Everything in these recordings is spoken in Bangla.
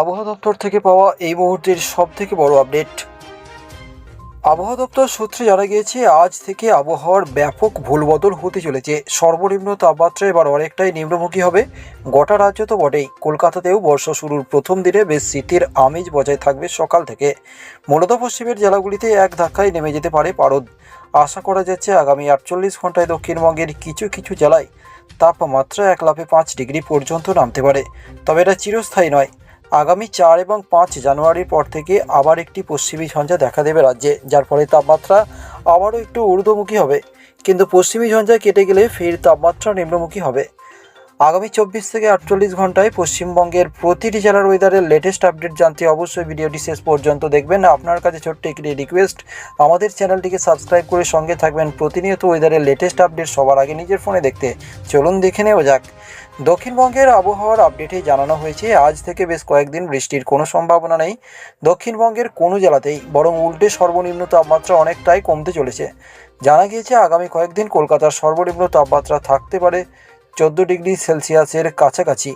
আবহাওয়া দপ্তর থেকে পাওয়া এই মুহূর্তের সব থেকে বড় আপডেট। আবহাওয়া দপ্তর সূত্রে জানা গিয়েছে, আজ থেকে আবহাওয়ার ব্যাপক ভুলবদল হতে চলেছে। সর্বনিম্ন তাপমাত্রা এবার অনেকটাই নিম্নমুখী হবে। গোটা রাজ্য তো বটেই। কলকাতাতেও বর্ষা শুরুর প্রথম দিনে বেশ শীতের আমেজ বজায় থাকবে সকাল থেকে। মূলত পশ্চিমের জেলাগুলিতে এক ধাক্কায় নেমে যেতে পারে পারদ। আশা করা যাচ্ছে আগামী আটচল্লিশ ঘন্টায় দক্ষিণবঙ্গের কিছু কিছু জেলায় তাপমাত্রা এক লাফে পাঁচ ডিগ্রি পর্যন্ত নামতে পারে। তবে এটা চিরস্থায়ী নয়। আগামী চার এবং পাঁচ জানুয়ারির পর থেকে আবার একটি পশ্চিমী ঝঞ্ঝা দেখা দেবে রাজ্যে, যার ফলে তাপমাত্রা আবারও একটু ঊর্ধ্বমুখী হবে। কিন্তু পশ্চিমী ঝঞ্ঝা কেটে গেলে ফের তাপমাত্রা নিম্নমুখী হবে। আগামী চব্বিশ থেকে আটচল্লিশ ঘন্টায় পশ্চিমবঙ্গের প্রতিটি জেলার ওয়েদারের লেটেস্ট আপডেট জানতে অবশ্যই ভিডিওটি শেষ পর্যন্ত দেখবেন। আপনার কাছে ছোট্ট একটি রিকোয়েস্ট আমাদের চ্যানেলটিকে সাবস্ক্রাইব করে সঙ্গে থাকবেন। প্রতিনিয়ত ওয়েদারের লেটেস্ট আপডেট সবার আগে নিজের ফোনে দেখতে। চলুন দেখে নেওয়া যাক। দক্ষিণবঙ্গের আবহাওয়ার আপডেটে জানানো হয়েছে, আজ থেকে বেশ কয়েকদিন বৃষ্টির কোনো সম্ভাবনা নেই। দক্ষিণবঙ্গের কোনো জেলাতেই বরং উল্টে সর্বনিম্ন তাপমাত্রা অনেকটাই কমতে চলেছে। জানা গিয়েছে, আগামী কয়েকদিন কলকাতার সর্বনিম্ন তাপমাত্রা থাকতে পারে। চোদ্দ ডিগ্রি সেলসিয়াসের কাছাকাছি।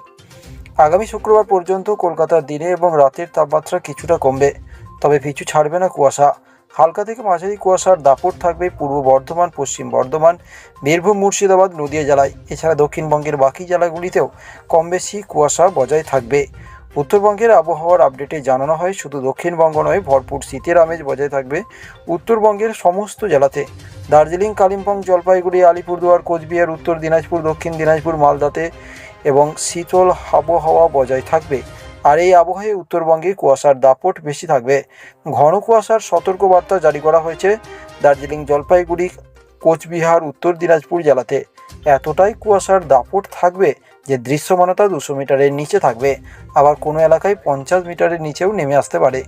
আগামী শুক্রবার পর্যন্ত কলকাতার দিনে এবং রাতের তাপমাত্রা কিছুটা কমবে, তবে পিছু ছাড়বে না কুয়াশা। হালকা থেকে মাঝারি কুয়াশার দাপট থাকবে পূর্ব বর্ধমান, পশ্চিম বর্ধমান, বীরভূম, মুর্শিদাবাদ, নদিয়া জেলায়। এছাড়া দক্ষিণবঙ্গের বাকি জেলাগুলিতেও কম বেশি কুয়াশা বজায় থাকবে। উত্তরবঙ্গের আবহাওয়ার আপডেটে জানানো হয়, শুধু দক্ষিণবঙ্গ নয়, ভরপুর শীতের আমেজ বজায় থাকবে উত্তরবঙ্গের সমস্ত জেলাতে। দার্জিলিং, কালিম্পং, জলপাইগুড়ি, আলিপুরদুয়ার, কোচবিহার, উত্তর দিনাজপুর, দক্ষিণ দিনাজপুর, মালদাতে এবং শীতল আবহাওয়া বজায় থাকবে। আর এই আবহাওয়ায় উত্তরবঙ্গে কুয়াশার দাপট বেশি থাকবে। ঘন কুয়াশার সতর্কবার্তা জারি করা হয়েছে দার্জিলিং, জলপাইগুড়ি, কোচবিহার, উত্তর দিনাজপুর জেলাতে। এতটাই কুয়াশার দাপট থাকবে যে দৃশ্যমানতা দুশো মিটারের নিচে থাকবে। আবার কোনো এলাকায় পঞ্চাশ মিটারের নিচেও নেমে আসতে পারে।